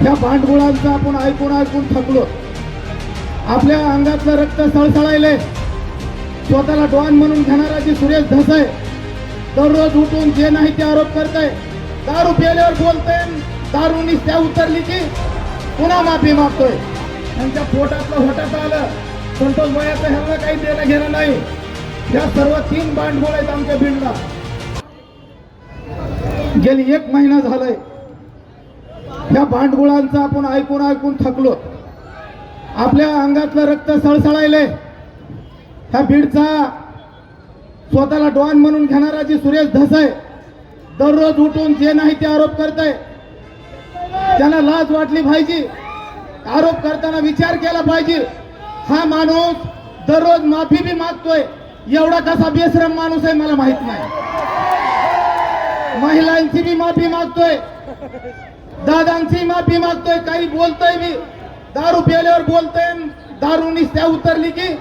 ह्या भांडगुळांचं आपण ऐकून ऐकून थकलो. आपल्या अंगातलं रक्त सळसळायले स्वतःला डॉन म्हणून घेणारा जी सुरेश धसाय दररोज उठून जे नाही ते आरोप करताय. दारू प्यायल्यावर बोलतोय दारूनी त्या उतरली की पुन्हा माफी मागतोय. त्यांच्या पोटातलं होटात आलं. संतोष वयाचं ह्यांना काही देणं घेणं नाही. या सर्व तीन भांडगोळ आहेत आमच्या बीडला गेली एक महिना झालाय. ह्या भांडगुळांचं आपण ऐकून ऐकून थकलो. आपल्या अंगातलं रक्त सळसळायले ह्या बीडचा स्वतःला डॉन म्हणून घेणारा जी सुरेश धसाय दररोज उठून जे नाही ते आरोप करताय. त्यांना लाज वाटली पाहिजे आरोप करताना विचार केला पाहिजे. हा माणूस दररोज माफी बी मागतोय. एवढा कसा बेश्रम माणूस आहे मला माहीत नाही. महिलांची बी माफी मागतोय. दादांची माफी मागतोय काही बोलतोय मी. दारू पेल्यावर बोलतोय दारू निस्त्या उतरली की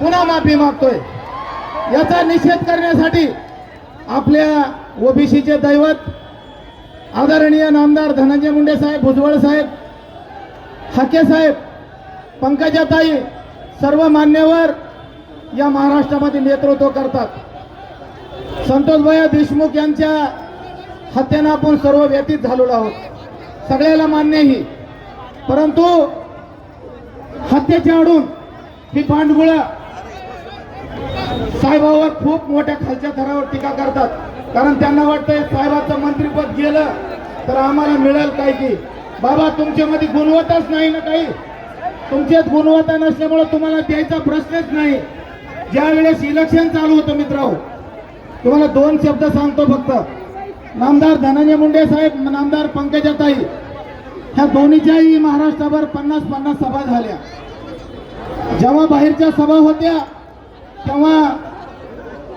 पुन्हा माफी मागतोय. याचा निषेध करण्यासाठी आपल्या ओबीसीचे दैवत आदरणीय नामदार धनंजय मुंडे साहेब भुजबळ साहेब हाके साहेब पंकजाताई सर्व मान्यवर या महाराष्ट्रामध्ये नेतृत्व करतात. संतोषभया देशमुख यांच्या हत्येनं आपण सर्व व्यतीत झालेलो आहोत. सगळ्याला मान्यही परंतु हत्येच्या आडून ही भांडगुळं साहेबावर खूप मोठ्या खालच्या थरावर टीका करतात. कारण त्यांना वाटतंय साहेबाचं मंत्रीपद गेलं तर आम्हाला मिळेल काय की. बाबा तुमच्यामध्ये गुणवत्ताच नाही ना काही? तुमच्यात गुणवत्ता नसल्यामुळे तुम्हाला द्यायचा प्रश्नच नाही. ज्यावेळेस इलेक्शन चालू होतं मित्रांनो तुम्हाला दोन शब्द सांगतो फक्त. नामदार धनंजय मुंडे साहेब नामदार पंकजाताई ह्या दोन्हीच्याही महाराष्ट्रभर पन्नास पन्नास सभा झाल्या. जेव्हा बाहेरच्या सभा होत्या तेव्हा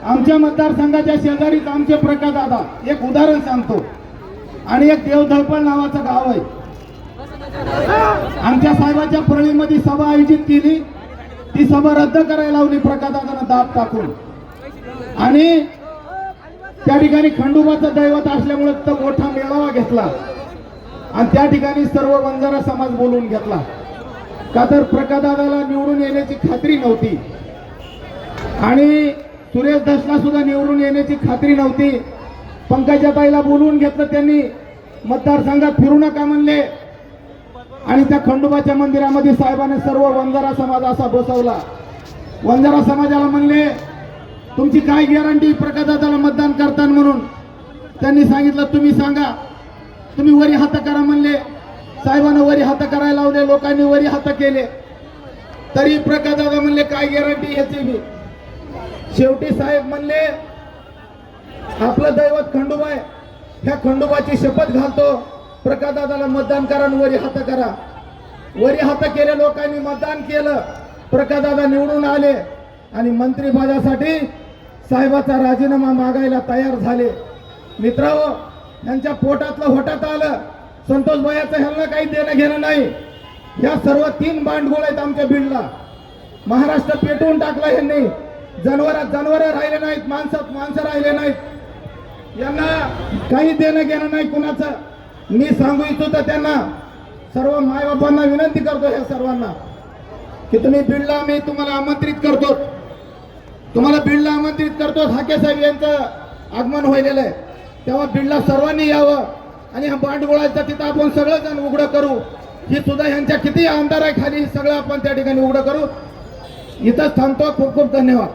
आमच्या मतदारसंघाच्या शेजारीच आमचे प्रकाश दादा एक उदाहरण सांगतो. आणि एक देवधळपळ नावाचं गाव आहे. आमच्या साहेबाच्या परळीमध्ये सभा आयोजित केली. ती सभा रद्द करायला लावली प्रकाशानं दाब टाकून. आणि त्या ठिकाणी खंडोबाचं दैवत असल्यामुळे तो मोठा मेळावा घेतला. आणि त्या ठिकाणी सर्व बंजारा समाज बोलून घेतला. का तर प्रकादादाला निवडून येण्याची खात्री नव्हती. आणि सुरेश दसला सुद्धा निवडून येण्याची खात्री नव्हती. पंकजाताईला बोलवून घेतलं त्यांनी. मतदारसंघात फिरू नका म्हणले. आणि त्या खंडोबाच्या मंदिरामध्ये साहेबाने सर्व वंजारा समाज असा बसवला. वंजारा समाजाला म्हणले तुमची काय गॅरंटी प्रकाशदादाला मतदान करताना म्हणून? त्यांनी सांगितलं तुम्ही सांगा. तुम्ही वरी हात करा म्हणले. साहेबांना वरी हात करायला लावले लोकांनी वरी हात केले. तरी प्रकाशदादा म्हणले काय गॅरंटी याची मी शेवटी साहेब म्हणले आपलं दैवत खंडोबा आहे. ह्या खंडोबाची शपथ घालतो. प्रकाशदादाला मतदान करा आणि वरी हात करा. वरी हात केले लोकांनी मतदान केलं. प्रकाशदादा निवडून आले. आणि मंत्रिपदासाठी साहेबाचा राजीनामा मागायला तयार झाले. मित्रांनो यांच्या पोटातलं होटात आलं. संतोष भयाचं ह्यांना काही देणं घेणं नाही. या सर्व तीन बांडगोळ आहेत आमच्या बीडला. महाराष्ट्र पेटवून टाकला यांनी जनावरात जनावर राहिले नाहीत माणसात माणसं राहिले नाहीत. यांना काही देणं घेणं नाही कुणाचं. मी सांगू इच्छितो त्यांना. सर्व मायबापांना विनंती करतो ह्या सर्वांना. की तुम्ही बीडला मी तुम्हाला आमंत्रित करतो. तुम्हाला बीडला आमंत्रित करतो हाके साहेब यांचं आगमन व्हायलेलं आहे. तेव्हा बीडला सर्वांनी यावं आणि हा बांडगोळाचा तिथं आपण सगळं जण उघडं करू. ही सुद्धा यांच्या किती आमदार आहे खाली सगळं आपण त्या ठिकाणी उघडं करू. इथंच थांबतो. खूप खूप धन्यवाद.